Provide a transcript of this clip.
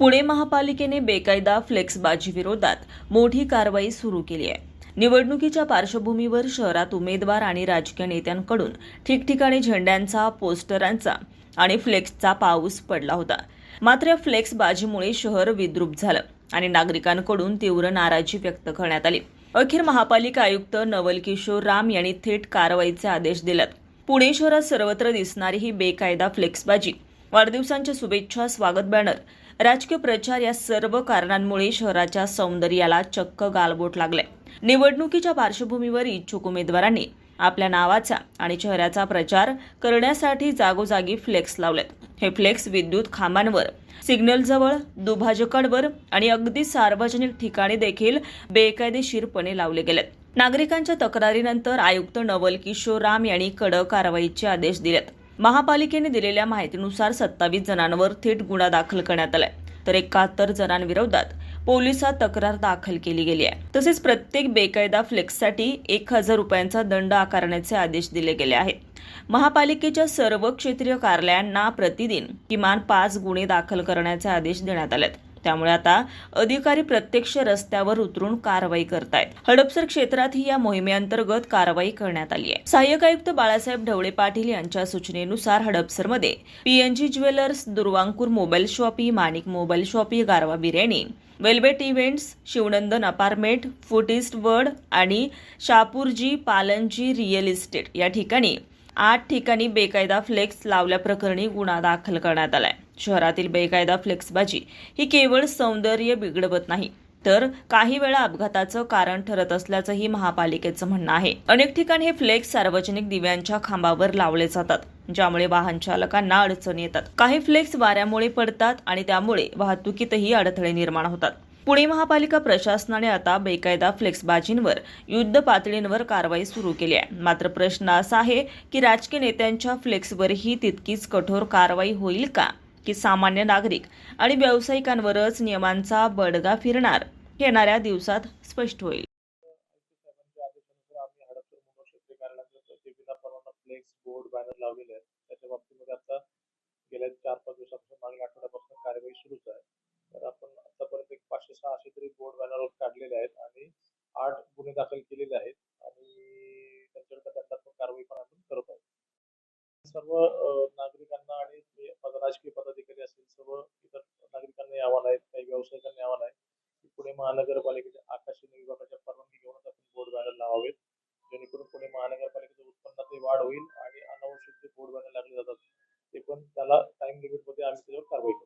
पुणे महापालिकेने बेकायदा फ्लेक्सबाजी विरोधात मोठी कारवाई सुरू केली आहे. निवडणुकीच्या पार्श्वभूमीवर शहरात उमेदवार आणि राजकीय नेत्यांकडून ठिकठिकाणी झेंड्यांचा पोस्टरांचा आणि फ्लेक्सचा पाऊस पडला होता. मात्र या फ्लेक्सबाजीमुळे शहर विद्रूप झालं आणि नागरिकांकडून तीव्र नाराजी व्यक्त करण्यात आली. अखेर महापालिका आयुक्त नवल किशोर राम यांनी थेट कारवाईचे आदेश दिलेत. पुणे शहरात सर्वत्र दिसणारी ही बेकायदा फ्लेक्सबाजी वाढदिवसांच्या शुभेच्छा स्वागत बॅनर. राजकीय प्रचार या सर्व कारणांमुळे शहराच्या सौंदर्याला चक्क गालबोट लागले निवडणुकीच्या पार्श्वभूमीवर इच्छुक उमेदवारांनी आपल्या नावाचा आणि चेहऱ्याचा प्रचार करण्यासाठी जागोजागी फ्लेक्स लावलेत. हे फ्लेक्स विद्युत खांबांवर सिग्नलजवळ दुभाजकांवर आणि अगदी सार्वजनिक ठिकाणी देखील बेकायदेशीरपणे लावले गेलेत. नागरिकांच्या तक्रारीनंतर आयुक्त नवल किशोर राम यांनी कडक कारवाईचे आदेश दिलेत. महापालिकेने दिलेल्या माहितीनुसार सत्तावीस जणांवर थेट गुन्हा दाखल करण्यात आलाय. तर एकाहत्तर जणांविरोधात पोलिसात तक्रार दाखल केली गेली आहे. तसेच प्रत्येक बेकायदा फ्लेक्ससाठी एक हजार रुपयांचा दंड आकारण्याचे आदेश दिले गेले आहेत महापालिकेच्या सर्व क्षेत्रीय कार्यालयांना प्रतिदिन किमान पाच गुन्हे दाखल करण्याचे आदेश देण्यात आले आहेत त्यामुळे आता अधिकारी प्रत्यक्ष रस्त्यावर उतरून कारवाई करतायत. हडपसर क्षेत्रातही या मोहिमेअंतर्गत कारवाई करण्यात आली आहे. सहाय्यक आयुक्त बाळासाहेब ढवळे पाटील यांच्या सूचनेनुसार हडपसरमध्ये PNG jewellers Durvankur mobile shoppe Manik mobile shoppe Garwa biryani velvet events Shivnandan apartment फुटिस्ट वर्ड आणि शापूरजी पालनजी रिअल इस्टेट या ठिकाणी आठ ठिकाणी बेकायदा फ्लेक्स लावल्याप्रकरणी गुन्हा दाखल करण्यात आलाय. शहरातील बेकायदा फ्लेक्सबाजी ही केवळ सौंदर्य बिघडवत नाही तर काही वेळा अपघाताचं कारण ठरत असल्याचंही महापालिकेचं म्हणणं आहे. अनेक ठिकाणी हे फ्लेक्स सार्वजनिक दिव्यांच्या खांबावर लावले जातात ज्यामुळे वाहन चालकांना अडचणी येतात. काही फ्लेक्स वाऱ्यामुळे पडतात आणि त्यामुळे वाहतुकीतही अडथळे निर्माण होतात. पुणे महापालिका प्रशासनाने आता बेकायदा फ्लेक्सबाजींवर युद्ध पातळींवर कारवाई सुरू केली आहे. मात्र प्रश्न असा आहे की राजकीय नेत्यांच्या फ्लेक्सवरही तितकीच कठोर कारवाई होईल का? की सामान्य नागरिक आणि व्यावसायिकांवरच नियमांचा बडगा फिरणार येणाऱ्या दिवसात स्पष्ट होईल. बोर्ड बॅनर लावलेले आहेत त्याच्या बाबतीमध्ये आता गेल्या चार पाच दिवसापासून मागील आठवड्यापासून कार्यवाही सुरूच आहे तर आपण आतापर्यंत एक पाचशे सहाशे तरी बोर्ड बॅनर काढलेले आहेत आणि आठ गुन्हे दाखल केलेले आहेत आणि त्यांच्याकडे त्यांना कारवाई पण आपण करत आहोत सर्व नागरिक नागरिकांना आणि जे पद- राजकीय पदाधिकारी असतील सर्व इतर नागरिकांना हे आव्हान आहे काही आहे. पुणे महानगरपालिकेच्या आकाशनी विभागाच्या परवानगी घेऊनच आपण बोर्ड बॅनर लावावेत. जेणेकरून पुणे महानगरपालिकेच्या उत्पन्नातही वाढ होईल आणि अनावश्यक जे बोर्ड बॅनर लागले जातात ते पण त्याला टाइम लिमिटमध्ये आम्ही त्याच्यावर कारवाई करू.